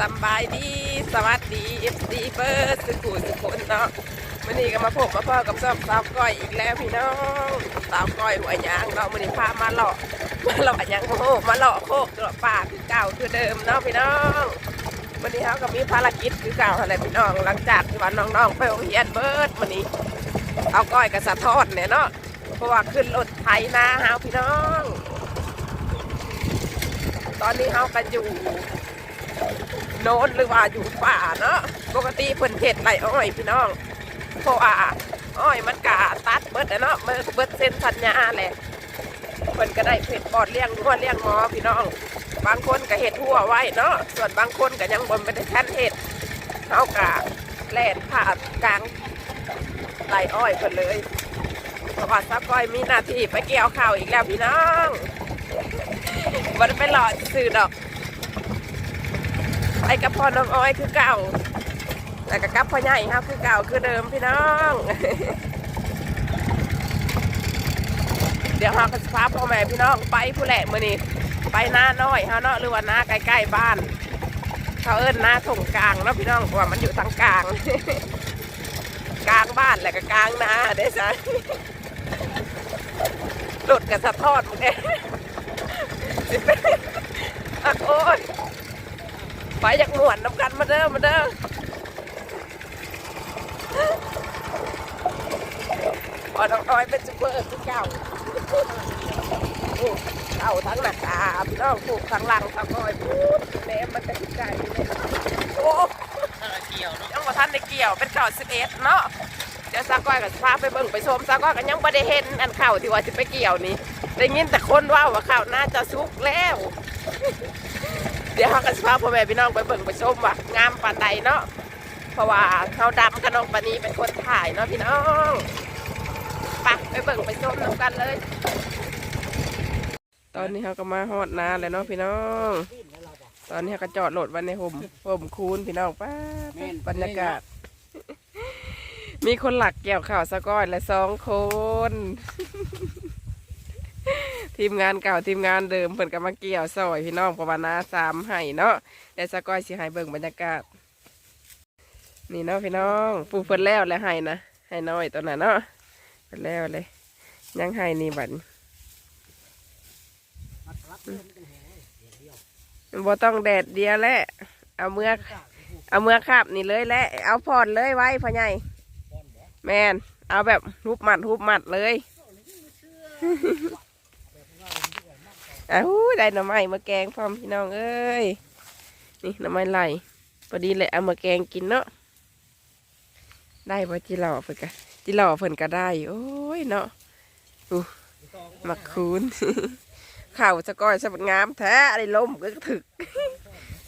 สบายดี สวัสดีเอฟซีเบิร์สุขุสุขุนเนาะวันนี้ก็มาพบมาพ่อกับซอบสาวก้อยอีกแล้วพี่น้องสาวก้อยหัวยางเนาะวันนี้พามาหล่อมาหล่อยางโคกมาหล่อโคกหล่อป่าคือเก่าคือเดิมเนาะพี่น้องวันนี้เขาก็มีภารกิจคือเก่าอะไรพี่น้อง หลังจากที่ว่าน้องๆไปโรงเรียนเบิร์ดวันนี้เอาก้อยกับสะทอดเนี่ยเนาะเพราะว่าขึ้นรถไถนาเฮาพี่น้อง ตอนนี้เฮากันอยู่ โน้นหรือว่าอยู่ป่าเนาะปกติเพิ่นเห็ดไรอ้อยพี่น้องเพราะว่าอ้อยมันกาตัดเบิดเนาะเบิดเบิดเส้นสัญญาแหละเพิ่นก็ได้เผ็ดปอดเลี้ยงงัวเลี้ยงหมอพี่น้อง บางคนก็เห็ดทั่วไว้เนาะส่วนบางคนก็ยังบนเป็นแค่นเห็ดเขากะแล่นผ่ากลางไรอ้อยเพิ่นเลยเพราะว่าซับก้อยมีหน้าที่ไปเกี่ยวข้าวอีกแล้วพี่น้องมันไปหล่อสื่อดอก ไอ้กับพ่อน้องอ้อยคือเก่าแต่กับกับพ่อใหญ่ครับคือเก่าคือเดิมพี่น้อง เดี๋ยวเราก็จะพาพ่อแม่พี่น้องไปผู้แหละมือนี้ไปหน้าน้อยเฮาเนาะหรือว่าหน้าใกล้ๆบ้านเขาเอิ้นหน้าถงกลางเนาะพี่น้องว่ามันอยู่ทางกลาง กลางบ้านแหละก็กลางนาได้ใช่หลุดกับสะทอดมึงเนอะโอ้ย ไปจากหมวนน้ำกันมาเด้อมาเด้อพอน้องน้อยเป็นซุปเปอร์คือเก่าเก่าทั้งหน้าตาพี่น้องผูกทั้งหลังทั้งน้อยพูดแหนมมันจะใจเลยโอ้เกี่ยวเนาะยังว่ท่านในเกี่ยวเป็นเก่าสิบเอ็ดเนาะเดี๋ยวซาก้อยกับพาไปเบิ่งไปชมซาก้อยกันยังไม่ได้เห็นอันเข่าที่ว่าจะไปเกี่ยวนี่ได้ยินแต่คนว่าว่าข่าวน่าจะสุกแล้ว เดี๋ยวเขาก็สิพาพ่อแม่พี่น้องไปเบิ่งไปชมว่างามปานใดเนาะเพราะว่าเขาดำกับน้องปานนี้เป็นคนถ่ายเนาะพี่น้องไปไปเบิ่งไปชมน้ำกันเลย ตอนนี้เขาก็มาฮอดนาแล้วเนาะพี่น้อง ตอนนี้เขาก็จอดรถไว้ในห่มห่มคูนพี่น้องป้าดบรรยากาศ มีคนหลักเกี่ยวข่าวสะก้อยและสองคน ทีมงานเก่าทีมงานเดิมเพิ่นก็มาเกี่ยวซอยพี่น้องประมาณนาสามไห้เนาะแต่สะก้อยสิให้เบิ่งบรรยากาศ นี่เนาะพี่น้องปูเพิ่นแล้วแล้วให้นะให้น้อยตัวนั้นเนาะเพิ่นแล้วเลย ยังให้นี่บัดบ่ต้องแดดเดียวแหละเอาเมือกเอาเมือกคาบนี่เลยแหละเอาพอดเลยไว้พ่อใหญ่แมนเอาแบบหุบหมัดหุบหมัดเลย อ้าวได้หน่อไม้มาแกงพร้อมพี่น้องเอ้ยนี่หน่อไม้ไหลพอดีเลยเอามาแกงกินเนาะได้ปะจิหล่อเพิ่นกะจิหล่อเพิ่นก็ได้ โอ้ยเนาะอู้มักคูนข่าวสะก้อยสะบัดงามแท้อะไรลมก็ถึก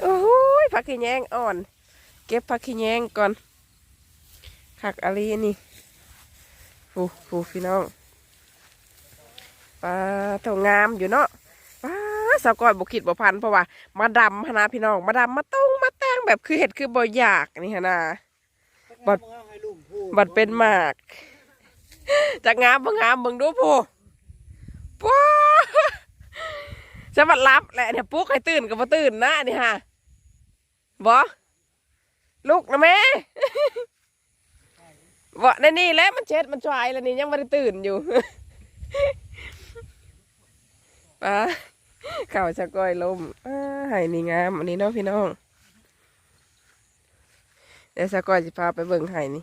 โอ้ยผักขี้แยงอ่อน เก็บผักขี้แยงก่อนขักอะไรนี่ฟูฟูพี่น้องปลาเท่างามอยู่เนาะ สาวก้อยบุคิดบ่พันเพราะว่ามาดำพนาพี่น้องมาดำมาต้งมาแต่งแบบคือเห็ดคือบ่อยากนี่ฮะนะบัดบัดเป็นหมากจากงามบ่งามเบิ่งดูผู้ว้าจะบัดรับแหละเนี่ยปุ๊กให้ตื่นกับบ่ตื่นนะนี่ฮะบ่ลูกนะแม่บ่ในนี่แล้วมันเช็ดมันชวายแล้วนี่ยังไม่ได้ตื่นอยู่ ป้า เข่าชะก้อยลมอ้าไห้นี่งามอันนี้เนาะพี่น้อง เดี๋ยวชะก้อยจะพาไปเบิ่งไห้นี่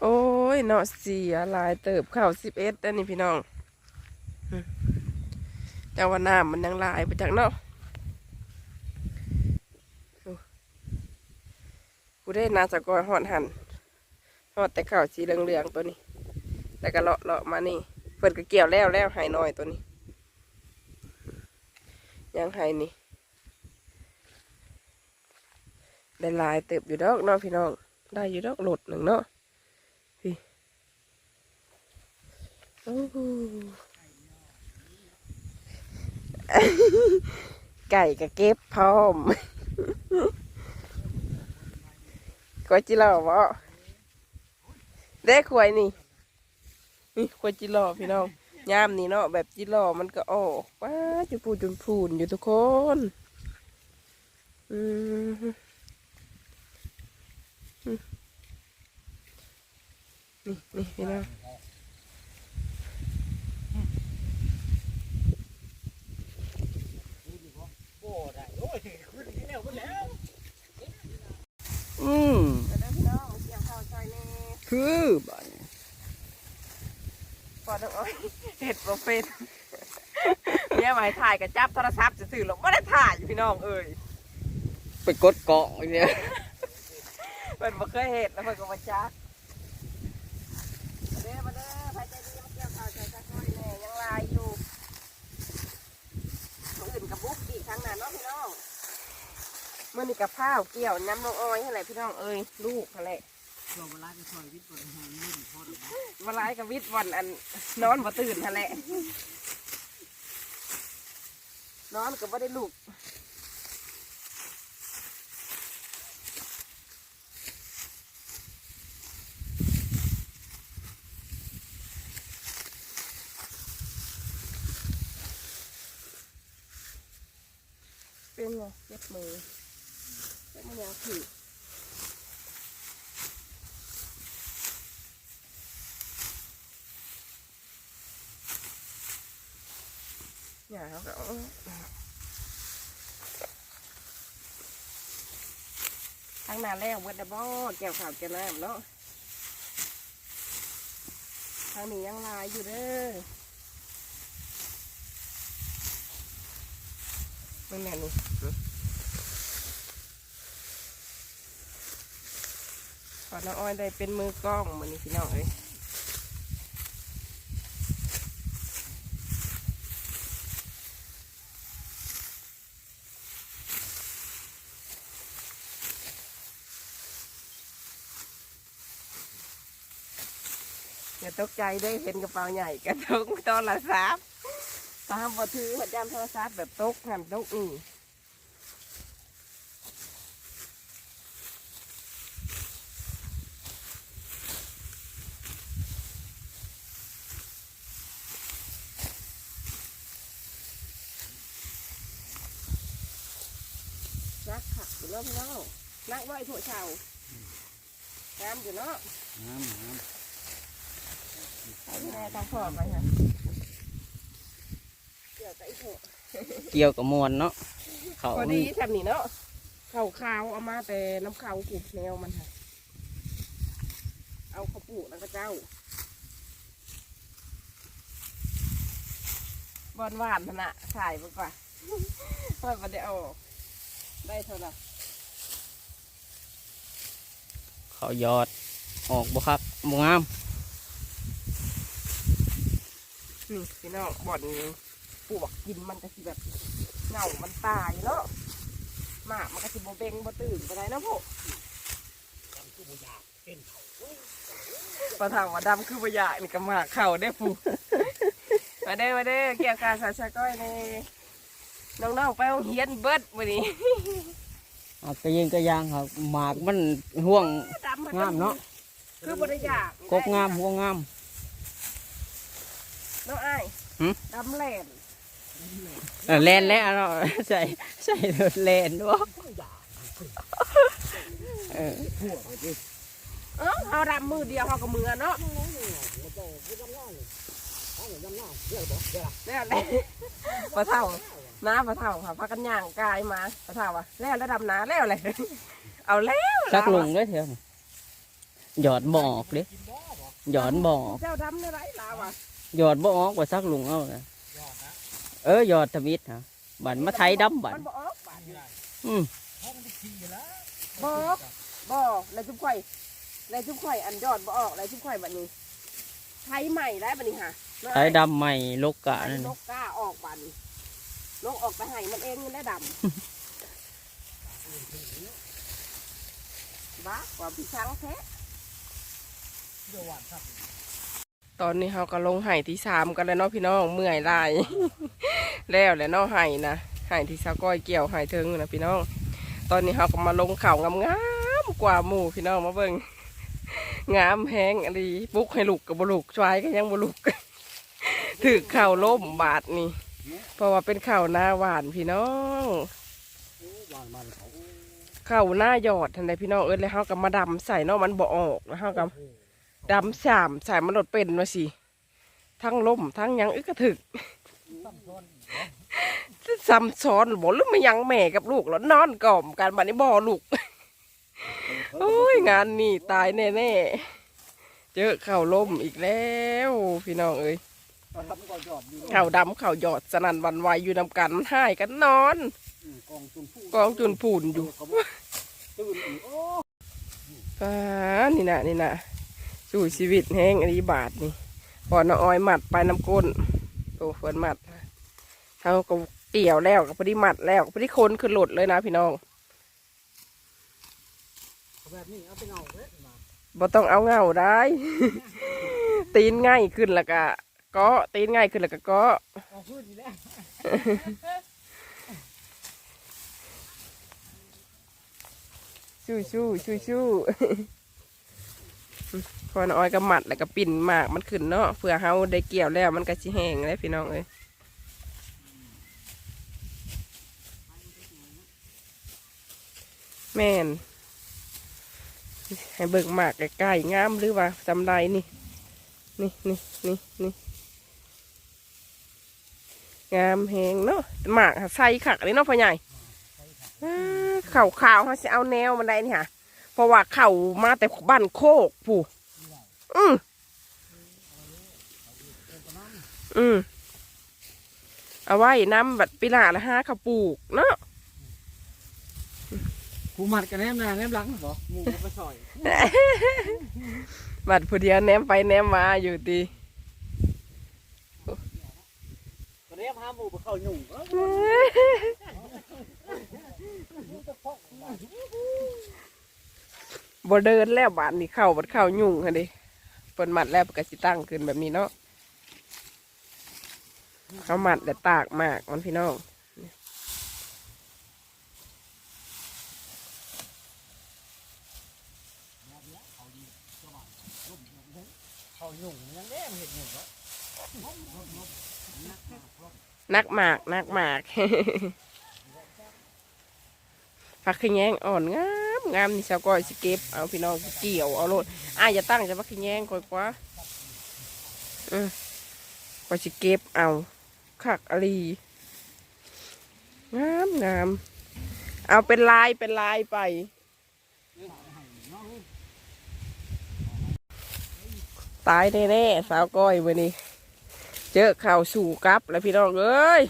โอ้ยเนาะเสียลายเติบเข่าสิบเอ็ดแล้วนี่พี่น้องอืมเจ้าว่าน้ำมันยังลายไปจากเนาะกูได้นาชะก้อยหอดหันหอดแต่ข่าวสีเหลืองๆตัวนี้แล้วก็เลาะเลาะมานี่เปิดก็เกี่ยวแล้วแล้วไห้น้อยตัวนี้ ยังไห้นี่ได้ลายเติบอยู่ดอกเนาะพี่น้อง ได้อยู่ดอกหลดหนึ่งเนาะพี่โอ้ไก่ก็เก็บพร้อมก็จิรอบ่เด้ขวยนี่นี่ขวยจิรอพี่น้อง ยามนี่เนาะแบบจิรอมันก็ออกว้าจุปูจุนพูนอยู่ทุกคนอืมนี่นี่พี่น้องอ้ได้โอ้ย คุณที่แล้วคุณแล้วอืมแต่ได้พี่น้องเสียงข้าวซอยนี่คือบ้านปอดเอาเห็ดโปรเฟนเนี่ยหมายถ่ายกับจับโทรศัพท์จะสื่อหรอกไม่ได้ถ่ายอยู่พี่น้องเอ้ยไปกดเกาะไอ้เนี่ยเพิ่นบ่เคยเห็ดแล้วเพิ่นก็มาจักมาเด้อมาเด้อใครใจดีมาเกี่ยวข้าวใจจักหน่อยแน่ยังลายอยู่มื้ออื่นกับบุ๊กอีกครั้งหน้าเนาะพี่น้องมื่อนี้กับข้าวเกี่ยวน้ำลงอ้อยให้แหละพี่น้องเอ้ยลูกนั่นแหละช่วงเวลาจะช่วยวิทย์บนหางนี่พ อดอกเวลากับวิทย์วันอันนอนบ่ตื่นนั่นแหละนอนก็บ่ได้ลูกเป็นไงเจ็บมือเจ็บมือยังผิด อย่าเขาก็เอาทางนาแล้วเบิดดับบ่แก้วข่าวแก้วน้ำเนาะทางนี้ยังลายอยู่เด้อไมึงแน่นี่ขอน้องอ้อยได้เป็นมือกล้องมันนี่พี่น้องเอ้ย อย่าตกใจเด้เห็นกระเป๋าใหญ่กระตุกโทรศัพท์ตามบถือหัวจำโทรศัพท์แบบตกหันตกนี่รักขักอยู่เริ่มเล่านักไหวถั่วเฉาน้ำอยู่เนาะน้ำน้เอา แม่ต้องพอไปฮะเกี่ยวกับไอ้โถเกี่ยวกับมวลเนาะเขาพอดีทำนี่เนาะเข่าขาวเอามาแต่น้ำขาวปลูกแนวมันค่ะ เอาข้าวปลูกแล้วก็เจ้าบอนหวานพะนะถ่ายไปก่อนพอมาได้เอาออกได้เท่าไหร่เขายอดออกบ่ครับบ่งาม นี่พี่น้องบ่อนปลูกกินมันก็สิแบบเหงามันตายเนาะหมากมันก็สิบ่เบ่งบ่ตื่นไปได้เนาะพวกำคือบุญยาเป็นเขาปลาถางว่าดำคือประหยัดนี่ก็หมากเข่าได้ผูมาเด้อมาเด้อเกี่ยวกับสาวชาก้อยในน้องๆไปโรงเฮียนเบิดวันนี้เอาไปยิงกระยางครับหมากมันห่วงดำงามเนาะคือบริยากกกงามห่วงงาม น้องอ้ายหึ ดำแหลนเออแลนแล้วเนาะใส่ใส่รถแลนบ่เออทั่วไปดิเออเขาดำมือเดียวเขาก็มือเนาะมันจะคือดำน้าเลยเอาอย่างดำน้าเดี๋ยวบอกเดี๋ยวแล้วแหละปลาเท่าน้าปลาเท่าค่ะพากันย่างกายมาปลาเท่าอะแล้วแล้วดำน้าแล้วเลยเอาแล้วสักลงเลยเถอะหยอดบ่ออกเด้กินบ่บอกหยอดบ่ออก เจ้าดำได้ไรลาวอะ หยอดบ่ออกว่าสักลุงเอานะยอดนะเออหยอดทวิตฮะบันมาไทยดำบันมันบ่ออกบาดไม่ได้อืมเพราะมันจะกินอยู่แล้วบอกบ่แล้วจุ๊บข่อยแล้วจุ๊บข่อยอันยอดบ่ออกแล้วจุ๊บข่อยบัดนี้ใช้ใหม่ได้บัดนี้ค่ะไทยดำใหม่ลกกะนั่นนน่ะกกล้าออกบัดนี้นกออกไปให้มันเองมันได้ดำบ้าความพี่ช้างแท้เดี๋ยวหวานครับ ตอนนี้เขาก็ลงไห่ที่สามกันแล้วเนาะพี่น้องเมื่อยหลาย แล้วแหล้วเนาะไห่นะไห่ที่สาวก้อยเกี่ยวไห่เทิงนะพี่น้อง ตอนนี้เขาก็มาลงเข่างามๆกว่าหมู่พี่น้องมาเบิ่งงามแพงอะไรปุกให้ลูกกับบลูกชวายก็ยังบลูกถือเข่าล้มบาดนี่ เพราะว่าเป็นเข่าหน้าหวานพี่น้องเขาโอ้เข้าหน้าหยอดทันใดพี่น้องเอ้ยแล้วเฮาก็มาดำใส่เนาะมันบ่ออกแล้วเฮาก็ ดำสามใส่มันหลดเป็นว่าสิ ทั้งล่มทั้งยังอึกระถึกซ้ำซ้อนบ่หรือไม่ยังแม่กับลูกแล้วนอนกล่อมกันบัดนี้บ่ลูก โอ้ย งานนี่ตายแน่ๆ เจอเข่าล่มอีกแล้ว พี่น้องเอ้ยเข่าดำเข่าหยอดสนั่นวันไหวอยู่นำกันมันห้กันนอน กองจุนผุนอยู่อ่านี่นะนี่นะ สู่ชีวิตแห้งอันนี้บาทนี่พอน้อ้อยหมัดไปน้ำก้นโอ้เฟินหมัดเขาก็เกี่ยวแล้วก็พอดีหมัดแล้วพอดีคนขึ้นหลุดเลยนะพี่น้องแบบนี้เอาไปเอาเว้ยมาบ่ต้องเอาเงาได้ ตีนง่ายขึ้นแล้วก็เก็ตีนง่ายขึ้นแล้วก็เก็เอาพื้นนี่แหละชู้ชู้ชู้ชู้ พอน้าอ้อยก็หมัดแล้วก็ปิ่นหมากมันขึ้นเนาะเผื่อเฮาได้เกี่ยวแล้วมันก็สิแห้งเลยพี่น้องเอ้ยแม่น ให้เบิกหมากใกล้ๆงามหรือว่าจำไรนี่ นี่นี่นี่นี่งามแหงเนาะหมากใส่ขักเลยเนาะพ่อใหญ่อ้าเข่าขาวเขาจะเอาแนวมันได้นี่ค่ะ เพราะว่าเข่ามาแต่บ้านโคกผู้อืมอืมเอาไว้น้ำบัดปีหลาละห้าเขาปลูกเนาะผู้หมัดกันแนมหน้าแนมหลังบอกหมูไปซอยบัดผู้เดียวแนมไปแนมมาอยู่ดีก็เรียกพาหมูไปเข้าหยุ่งเอ้ย บ่เดินแล้วบาดนี่เข้าบัดเข้ายุ่งค่ะดิเปินหมัดแล้วก็สิตั้งขึ้นแบบนี้เนาะเขาหมัดแต่ตากมากมันพี่น้องนักหมากนักหมากผักขะแยงอ่อนงา งามนี่ชาวก้อยสิเก็บเอาพี่น้องเกี่ยวเอาโลดอ้ายอย่าตั้งจะผักขะแย่งก่อยกว่าอืมก้อยสิเก็บเอาคักอลีงามงามเอาเป็นลายเป็นลายไปตายแน่ๆสาวก้อยวันนี้ เจอข่าวสู่กับแล้วพี่น้องเอ้ย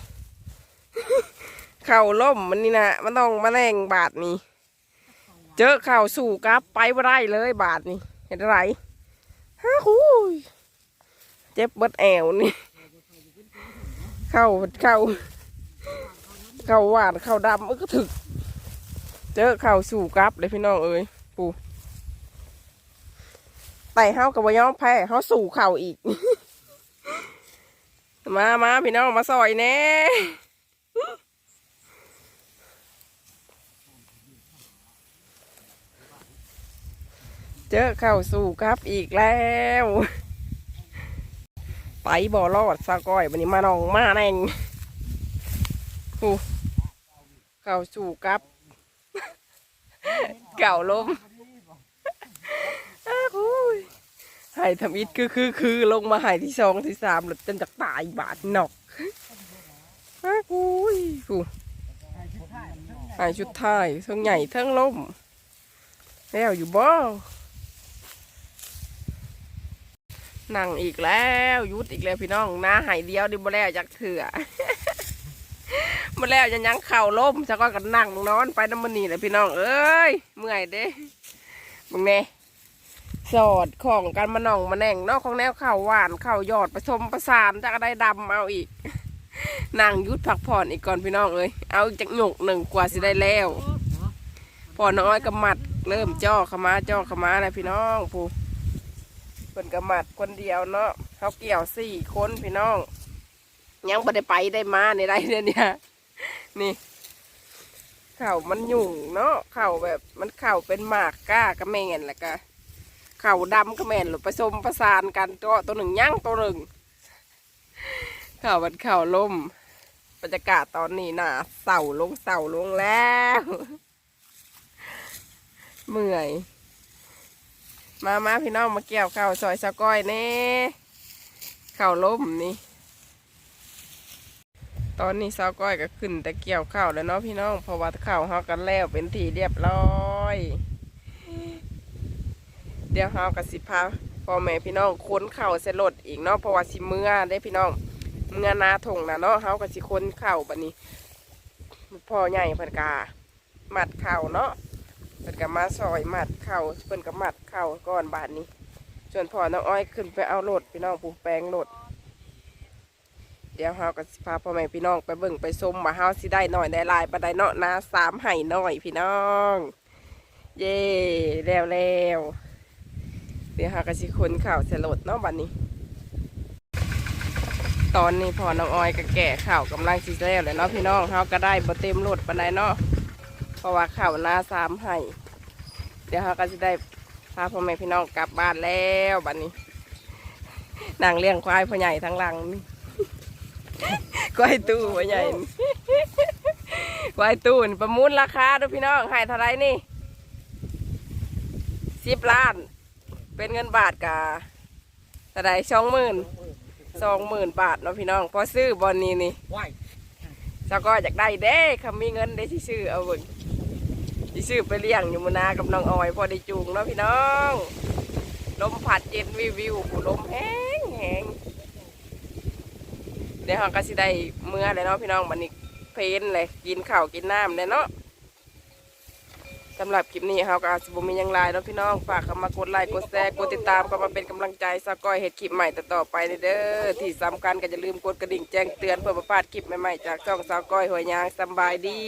เข่าล่มมันนี่นะมันต้องมาแรงบาทนี้ เจอข่าวสู่กลับไปไม่ได้เลยบาทนี้เห็นไรฮะคุยเจ็บเบิดแอวนี่ เข้าเข้าเข้าหวานเข้าดำมันก็ถึก เจอข่าวสู่กลับเลยพี่น้องเอ้ยปูแต่เฮากับวายอมแพ้เฮาสู่เข่าอีก มามาพี่น้องมาซอยแน่ เจอเข้าสู่ครับอีกแล้ว ไปบ่อรอดซาก้อยวันนี้มาน้องมาแน่งโอ้เข้าสู่ครับ เก่าลมอ้าวโอ้ยหายทำอิดคือคือคือลงมาหายที่สองที่สามหลุดจนจากตายบาดหนอกอ้าวโอ้ยฟูหายชุดไทายทั้งใหญ่ทั้งล่มแล้วอยู่บ่ นั่งอีกแล้วยุดอีกแล้วพี่น้องหน้าหายเดียวดิบ่แล้วจากเถื่อบ่แล้วยังยังเข่าล่มจะก็กันนั่งนอนไปน้ำมันนี่แหละพี่น้องเอ้ยเมื่อยเด้มึงแน่สอดของกันมาหน่องมาแหน่งนอกของแนวเข้าหวานเข้าหยอดผสมประสานจากได้ดำเอาอีกนั่งยุดพักผ่อนอีกก่อนพี่น้องเอ้ยเอาจากหยกหนึ่งกว่าสิได้แล้วพอน้อยกำมัดเริ่มจ่อขมาจ่อขมาแล้วพี่น้องผู้ เป็นกำมัดคนเดียวเนาะเขาเกี่ยวสี่คนพี่น้อง ยังไม่ได้ไปได้มาในไรเนี่ยเนี่ยนี่เข่ามันหยุ่งเนาะเข่าแบบมันเข่าเป็นหมากก้ากระแมนแหละกะเข่าดำก็แม่นหรือผสมประสานกันตัวตัวหนึ่งย่างตัวหนึ่งเข่ามันเข่าล่มบรรยากาศตอนนี้น่ะเสาลงเสาลงแล้ว เมื่อย มามาพี่น้องมาเกี่ยวข้าวซอยสะก้อยแน่ข้าวล้มนี่ ตอนนี้สาวก้อยก็ขึ้นแต่เกี่ยวข้าวแล้วเนาะพี่น้องเพราะว่าข้าวเฮากันแล้วเป็นทีเรียบร้อย เดี๋ยวเฮากับสิพาพ่อแม่พี่น้องค้นข้าวใส่รถอีกเนาะเพราะว่าสิเมื่อได้พี่น้องเมื่อนาถงนะเนาะเฮากับสิค้นข้าวบัดนี้พ่อใหญ่พิ่นกามัดข้าวเนาะ เพิ่นก็มาซอยมัดเข้าเพิ่นก็มัดเข้าก่อนบาดนี้ส่วนพ่อน้องอ้อยขึ้นไปเอารถพี่น้องปูแปลงรถเดี๋ยวเฮาก็สิพาพ่อแม่พี่น้องไปเบิ่งไปชมว่าเฮาสิได้หน่อยได้หลายปานใดเนาะนาสามไห่หน่อยพี่น้อง เย่แล้วแล้วเดี๋ยวเฮาก็สิคนข่าวเสลดเนาะบัดนี้ ตอนนี้พอน้องอ้อยก็แก่ข่าวกำลังสิแล้วเลยเนาะพี่น้องเฮาก็ได้บ่เต็มรถปานใดเนาะ เพราะว่าข่าวนาสามไห่เดี๋ยวเฮาก็สิได้พาพ่อแม่พี่น้องกลับบ้านแล้วบัดนี้นางเลี้ยงควายพ่อใหญ่ทั้งหลังนี่ก้อยตู้พ่อใหญ่นี่ก้อยตู้นี่ประมูลราคาดูพี่น้องให้เท่าไหรนี่สิบล้าน เป็นเงินบาทกะเท่าไหรสองหมื่นสองหมื่นบาทเนาะพี่น้องพอซื้อบอลนี้นี่ไหวเจ้าก็อยากได้เด้คำมีเงินได้ที่ซื้อเอาเบิ่ง ที่ซื้อไปเลี้ยงอยู่มนากับน้องออยพอได้จูงเนาะพี่น้องลมผัดเย็นวิววิวลมแห้งแห้งเดี๋ยวเราก็สิได้เมื่อเลยเนาะพี่น้องบันนี้เพลนเลยกินข้าวกินน้ำเลยเนาะสำหรับคลิปนี้เราก็อาจจะบ่มียังไรเนาะพี่น้องฝากเข้ามากดไลค์กดแชร์กดติดตามก็มาเป็นกำลังใจสก้อยเห็ดคลิปใหม่ต่อไปเด้อที่สำคัญก็อย่าลืมกดกระดิ่งแจ้งเตือนเพื่อประพลาดคลิปใหม่ๆจากช่องสก้อยหัวยยางสบายดี